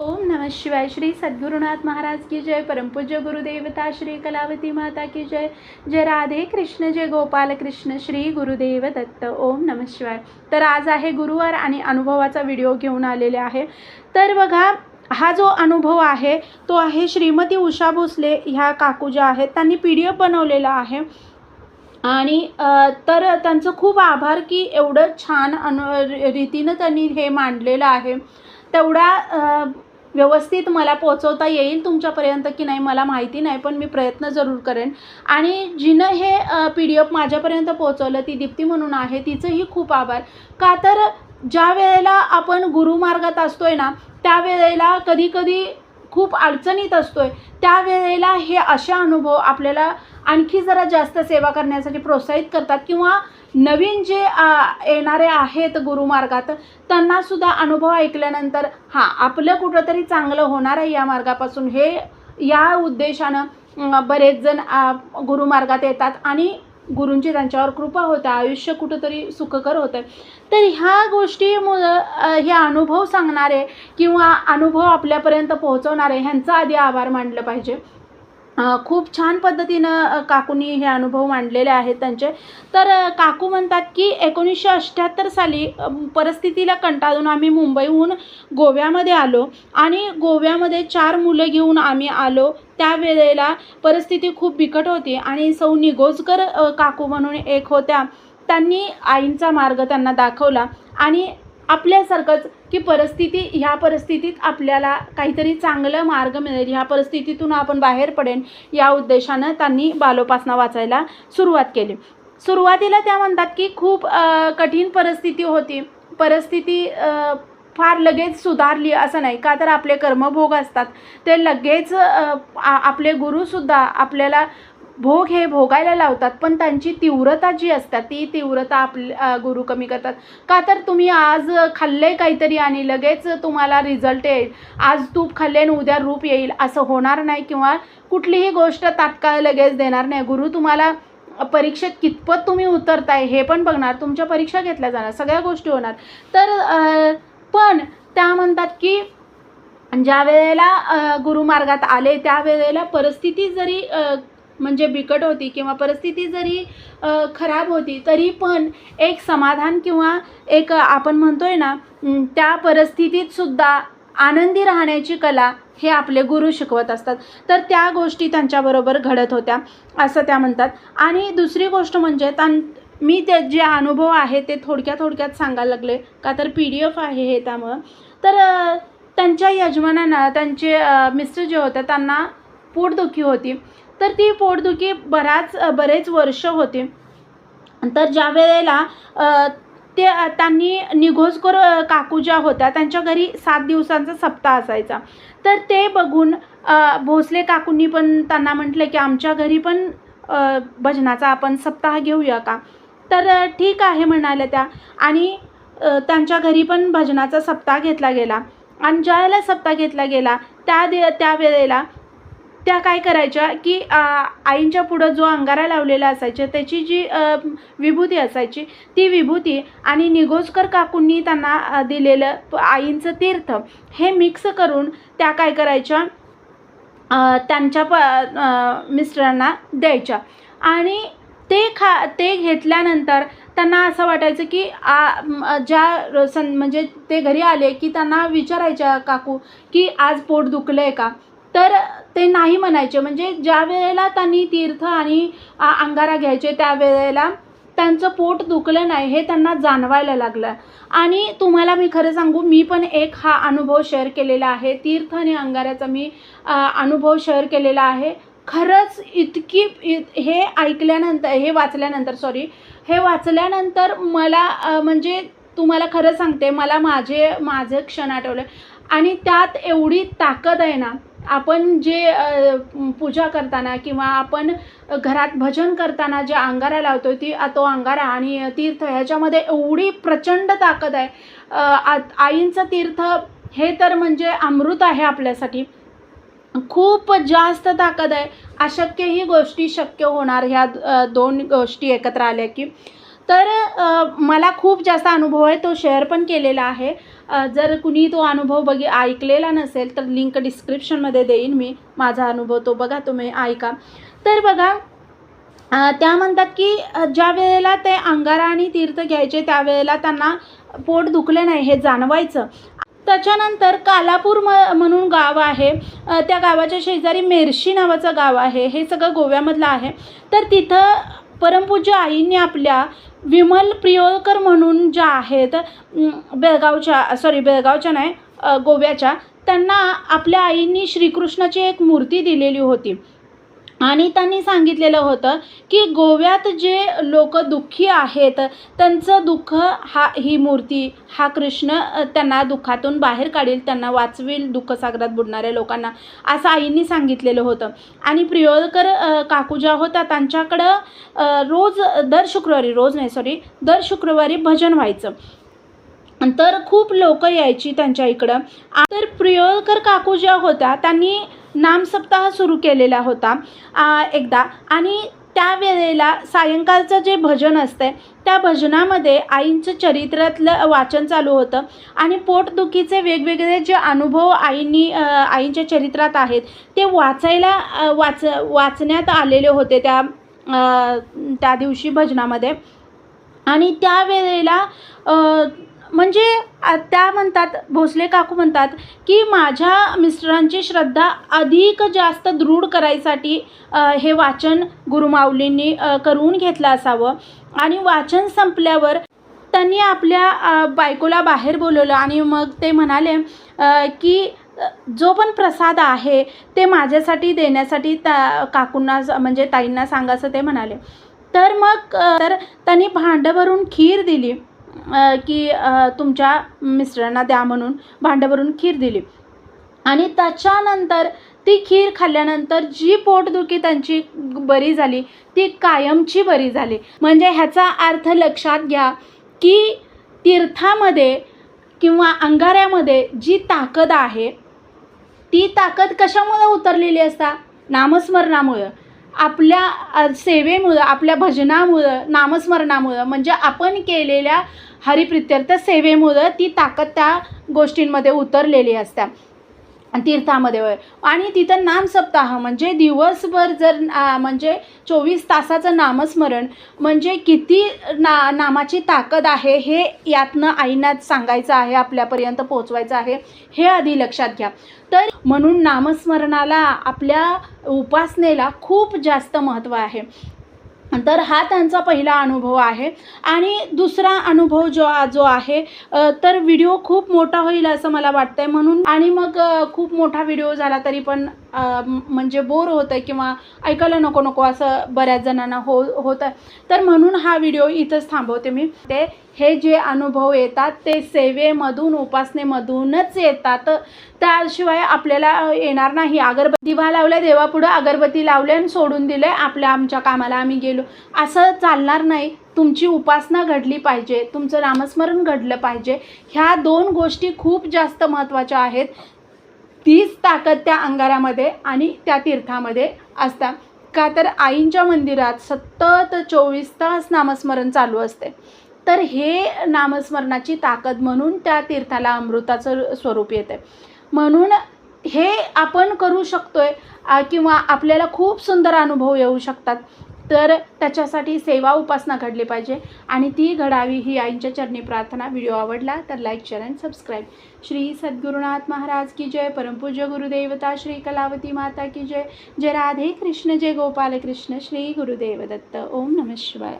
ओम नम शिवाय श्री सद्गुरुनाथ महाराज की जय परमपूज्य गुरुदेवता श्री कलावती माता की जय जय राधे कृष्ण जय गोपाल कृष्ण श्री गुरुदेव दत्त ओम नम शिवाय. तर आज आहे गुरुवार आणि अनुभवाचा व्हिडिओ घेऊन आलेले आहे. तर बघा हा जो अनुभव आहे तो आहे श्रीमती उषा भोसले ह्या काकू ज्या आहेत त्यांनी पी डी एफ बनवलेला आहे. आणि तर त्यांचं खूप आभार की एवढं छान अनु रीतीनं त्यांनी हे मांडलेलं आहे. तेवढा व्यवस्थित मला पोचवता येईल तुमच्यापर्यंत की नाही मला माहिती नाही पण मी प्रयत्न जरूर करेन. आणि जिनं हे पी डी एफ माझ्यापर्यंत पोचवलं ती दीप्ती म्हणून आहे तिचंही खूप आभार. का तर ज्या वेळेला आपण गुरुमार्गात असतो आहे ना त्यावेळेला कधीकधी खूप अडचणीत असतो आहे त्यावेळेला हे असे अनुभव आपल्याला आणखी जरा जास्त सेवा करण्यासाठी प्रोत्साहित करतात किंवा नवीन जे येणारे आहेत गुरुमार्गात त्यांनासुद्धा अनुभव ऐकल्यानंतर हां आपलं कुठंतरी चांगलं होणार आहे या मार्गापासून. हे या उद्देशानं बरेच जण गुरुमार्गात येतात आणि गुरूंची त्यांच्यावर कृपा होते आयुष्य कुठंतरी सुखकर होतं तर ह्या गोष्टीमुळं हे अनुभव सांगणारे किंवा अनुभव आपल्यापर्यंत पोहोचवणारे ह्यांचा आधी आभार मानलं पाहिजे. खूप छान पद्धतीनं काकूनी काकूंनी हे अनुभव मांडलेले आहेत त्यांचे. तर काकू म्हणतात की एकोणीसशे अठ्ठ्याहत्तर साली परिस्थितीला कंटाळून आम्ही मुंबईहून गोव्यामध्ये आलो आणि गोव्यामध्ये चार मुलं घेऊन आम्ही आलो. त्यावेळेला परिस्थिती खूप बिकट होती आणि सौ निगोजकर काकू म्हणून एक होत्या. त्यांनी आईंचा मार्ग त्यांना दाखवला आणि आपल्यासारखंच की परिस्थिती ह्या परिस्थितीत आपल्याला काहीतरी चांगलं मार्ग मिळेल ह्या परिस्थितीतून आपण बाहेर पडेन या उद्देशानं त्यांनी बालोपासना वाचायला सुरुवात केली. सुरुवातीला त्या म्हणतात की खूप कठीण परिस्थिती होती. परिस्थिती फार लगेच सुधारली असं नाही. का तर आपले कर्मभोग असतात. ते लगेच आपले गुरुसुद्धा आपल्याला भोग हे भोगायला लावतात पण त्यांची तीव्रता जी असतात ती तीव्रता आपल्या गुरु कमी करतात. का तर तुम्ही आज खाल्ले काहीतरी आणि लगेच तुम्हाला रिझल्ट येईल. आज तूप खाल्ले आणि उद्या रूप येईल असं होणार नाही किंवा कुठलीही गोष्ट तात्काळ लगेच देणार नाही. गुरु तुम्हाला परीक्षेत कितपत तुम्ही उतरताय हे पण बघणार तुमच्या परीक्षा घेतल्या जाणार सगळ्या गोष्टी होणार. तर पण त्या म्हणतात की ज्या वेळेला गुरुमार्गात आले त्यावेळेला परिस्थिती जरी म्हणजे बिकट होती किंवा परिस्थिती जरी खराब होती तरी पण एक समाधान किंवा एक आपण म्हणतोय ना त्या परिस्थितीत सुद्धा आनंदी राहण्याची कला हे आपले गुरु शिकवत असतात. तर त्या गोष्टी त्यांच्याबरोबर घडत होत्या असं त्या म्हणतात. आणि दुसरी गोष्ट म्हणजे त्यां मी ते जे अनुभव आहे ते थोडक्या थोडक्यात सांगायला लागले. का तर पी डी एफ आहे हे त्यामुळं. तर त्यांच्या यजमानांना त्यांचे मिस्टर जे होते त्यांना पोटदुखी होती. तर ती पोटदुखी बराच बरेच वर्ष होती. तर ज्या वेळेला ते त्यांनी निघोजकर काकू ज्या होत्या त्यांच्या घरी सात दिवसांचा सप्ताह असायचा. तर ते बघून भोसले काकूंनी पण त्यांना म्हटलं की आमच्या घरी पण भजनाचा आपण सप्ताह घेऊया का? तर ठीक आहे म्हणाल्या त्या. आणि त्यांच्या घरी पण भजनाचा सप्ताह घेतला गेला. आणि ज्या वेळेला सप्ताह घेतला गेला त्या दे त्या वेळेला त्या काय करायच्या की आईंच्या पुढं जो अंगारा लावलेला असायचा त्याची जी विभूती असायची ती विभूती आणि निगोजकर काकूंनी त्यांना दिलेलं आईंचं तीर्थ हे मिक्स करून त्या काय करायच्या त्यांच्या प मिस्टरांना द्यायच्या. आणि ते खा ते घेतल्यानंतर त्यांना असं वाटायचं की आ ज्या सं म्हणजे ते घरी आले की त्यांना विचारायच्या काकू की आज पोट दुखलं आहे का? तर ते नाही म्हणायचे. म्हणजे ज्या वेळेला त्यांनी तीर्थ आणि अंगारा घ्यायचे त्यावेळेला त्यांचं पोट दुखलं नाही हे त्यांना जाणवायला लागलं. आणि तुम्हाला मी खरं सांगू मी पण एक हा अनुभव शेअर केलेला आहे. तीर्थ आणि अंगाऱ्याचा मी अनुभव शेअर केलेला आहे. खरंच इतकी इत हे ऐकल्यानंतर हे वाचल्यानंतर सॉरी हे वाचल्यानंतर मला म्हणजे तुम्हाला खरं सांगते मला माझे माझे क्षण आठवले. आणि त्यात एवढी ताकद आहे ना आपण जे पूजा करताना किंवा आपण घरात भजन करताना जे अंगारा लावतो ती तो अंगारा आणि तीर्थ ह्याच्यामध्ये एवढी प्रचंड ताकद आहे. आ- आईंचं तीर्थ हे तर म्हणजे अमृत आहे आपल्यासाठी. खूप जास्त ताकद आहे. अशक्य ही गोष्टी शक्य होणार ह्या दोन गोष्टी एकत्र आल्या की. तर मला खूप जास्त अनुभव आहे तो शेअर पण केलेला आहे. जर कुणी तो अनुभव बघी ऐकलेला नसेल तर लिंक डिस्क्रिप्शनमध्ये देईन मी माझा अनुभव तो बघा तुम्ही ऐका. तर बघा त्या म्हणतात की ज्या वेळेला ते अंगारा आणि तीर्थ घ्यायचे त्यावेळेला त्यांना पोट दुखले नाही हे जाणवायचं. त्याच्यानंतर कालापूर म म्हणून गाव आहे. त्या गावाच्या शेजारी मेर्शी नावाचं गाव आहे. हे सगळं गोव्यामधलं आहे. तर तिथं परमपूज्य आईंनी आपल्या विमल प्रियोळकर म्हणून ज्या आहेत बेळगावच्या सॉरी बेळगावच्या नाही गोव्याच्या त्यांना आपल्या आईंनी श्रीकृष्णाची एक मूर्ती दिलेली होती. आणि त्यांनी सांगितलेलं होतं की गोव्यात जे लोक दुःखी आहेत त्यांचं दुःख हा ही मूर्ती हा कृष्ण त्यांना दुःखातून बाहेर काढील त्यांना वाचवेल दुःखसागरात बुडणाऱ्या लोकांना असं आईंनी सांगितलेलं होतं. आणि प्रियोळकर काकू ज्या होत्या त्यांच्याकडं रोज दर शुक्रवारी रोज नाही सॉरी दर शुक्रवारी भजन व्हायचं. तर खूप लोक यायची त्यांच्या इकडं. तर प्रियोळकर काकू ज्या होत्या त्यांनी नामसप्ताह सुरू केलेला होता. एकदा. आणि त्यावेळेला सायंकाळचं जे भजन असते त्या भजनामध्ये आईंचं चरित्रातलं वाचन चालू होतं. आणि पोटदुखीचे वेगवेगळे जे अनुभव आईंनी आईंच्या चरित्रात आहेत ते वाचायला वाच वाचण्यात आलेले होते त्या त्या दिवशी भजनामध्ये. आणि त्यावेळेला म्हणजे त्या म्हणतात भोसले काकू म्हणतात की माझ्या मिस्टरांची श्रद्धा अधिक जास्त दृढ करायसाठी हे वाचन गुरुमाऊलींनी करून घेतलं असावं. आणि वाचन संपल्यावर त्यांनी आपल्या बायकोला बाहेर बोलवलं आणि मग ते म्हणाले की जो पण प्रसाद आहे ते माझ्यासाठी देण्यासाठी त्या काकूंना म्हणजे ताईंना सांगायचं ते म्हणाले. तर मग तर त्यांनी भांडं भरून खीर दिली. की तुमच्या मिस्टरांना द्या म्हणून भांडं भरून खीर दिली. आणि त्याच्यानंतर ती खीर खाल्ल्यानंतर जी पोटदुखी त्यांची बरी झाली ती कायमची बरी झाली. म्हणजे ह्याचा अर्थ लक्षात घ्या की तीर्थामध्ये किंवा अंगाऱ्यामध्ये जी ताकद आहे ती ताकद कशामुळे उतरलेली असता? नामस्मरणामुळं. आपल्या सेवेमुळं आपल्या भजनामुळं नामस्मरणामुळं म्हणजे आपण केलेल्या हरिप्रित्यर्थ सेवेमुळं ती ताकद त्या गोष्टींमध्ये उतरलेली असतात तीर्थामध्ये आणि तिथं नामसप्ताह म्हणजे दिवसभर जर म्हणजे चोवीस तासाचं नामस्मरण म्हणजे किती ना नामाची ताकद आहे हे यातनं आईना सांगायचं आहे आपल्यापर्यंत पोचवायचं आहे हे आधी लक्षात घ्या. तर म्हणून नामस्मरणाला आपल्या उपासनेला खूप जास्त महत्त्व आहे. तर हा त्यांचा पहिला अनुभव आहे. आणि दुसरा अनुभव जो जो आहे तर व्हिडिओ खूप मोठा होईल असं मला वाटतंय म्हणून. आणि मग खूप मोठा व्हिडिओ झाला तरी पण म्हणजे बोर होतं आहे किंवा ऐकायला नको नको असं बऱ्याच जणांना हो होतं तर म्हणून हा व्हिडिओ इथंच थांबवते मी. ते हे जे अनुभव येतात ते सेवेमधून उपासनेमधूनच येतात. त्याशिवाय आपल्याला येणार नाही. अगरबत्ती दिवा लावल्या देवापुढं अगरबत्ती लावले आणि सोडून दिले आपल्या आमच्या कामाला. आम्ही गेलो असं चालणार नाही. तुमची उपासना घडली पाहिजे. तुमचं नामस्मरण घडलं पाहिजे. ह्या दोन गोष्टी खूप जास्त महत्त्वाच्या आहेत. तीच ताकद त्या अंगारामध्ये आणि त्या तीर्थामध्ये असतात. का तर आईंच्या मंदिरात सतत चोवीस तास नामस्मरण चालू असते. तर हे नामस्मरणाची ताकद म्हणून त्या तीर्थाला अमृताचं स्वरूप येते. म्हणून हे आपण करू शकतोय किंवा आपल्याला खूप सुंदर अनुभव येऊ शकतात. तर त्याच्यासाठी सेवा उपासना घडली पाहिजे. आणि ती घडावी ही आईंच्या चरणी प्रार्थना. व्हिडिओ आवडला तर like share and subscribe. Shri Sadgurunath Maharaj की जय. परमपूज्य गुरुदेवता श्री कलावती माता की जय. जय राधे कृष्ण जय गोपाल कृष्ण श्री गुरुदेव दत्त. ओम नमः शिवाय.